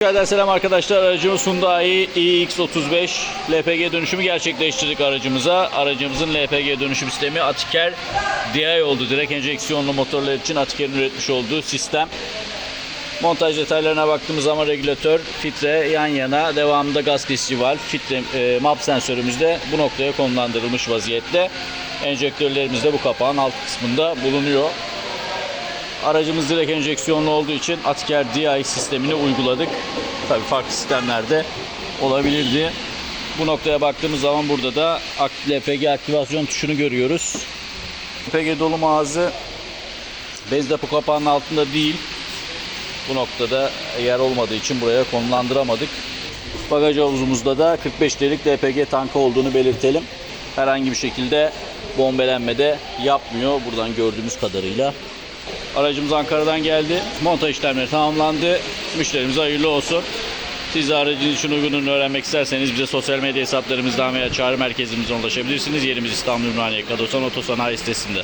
Tekrardan selam arkadaşlar. Aracımız Hyundai iX35 LPG dönüşümü gerçekleştirdik aracımıza. Aracımızın LPG dönüşüm sistemi Atiker DI oldu. Direkt enjeksiyonlu motorlar için Atiker'in üretmiş olduğu sistem. Montaj detaylarına baktığımız zaman regülatör, filtre yan yana, devamında gaz kesici valv, filtre, e, map sensörümüz de bu noktaya konumlandırılmış vaziyette. Enjektörlerimiz de bu kapağın alt kısmında bulunuyor. Aracımız direkt enjeksiyonlu olduğu için Atiker DI sistemini uyguladık. Tabii farklı sistemlerde olabilirdi. Bu noktaya baktığımız zaman burada da LPG aktivasyon tuşunu görüyoruz. LPG dolum ağzı benzin depo kapağının altında değil. Bu noktada yer olmadığı için buraya konumlandıramadık. Bagaj havuzumuzda da 45 litrelik LPG tankı olduğunu belirtelim. Herhangi bir şekilde bombelenme de yapmıyor buradan gördüğümüz kadarıyla. Aracımız Ankara'dan geldi. Montaj işlemleri tamamlandı. Müşterimize hayırlı olsun. Siz de aracın için uygununu öğrenmek isterseniz bize sosyal medya hesaplarımızdan veya çağrı merkezimizden ulaşabilirsiniz. Yerimiz İstanbul Ümraniye Kadosan Otosanayi sitesinde.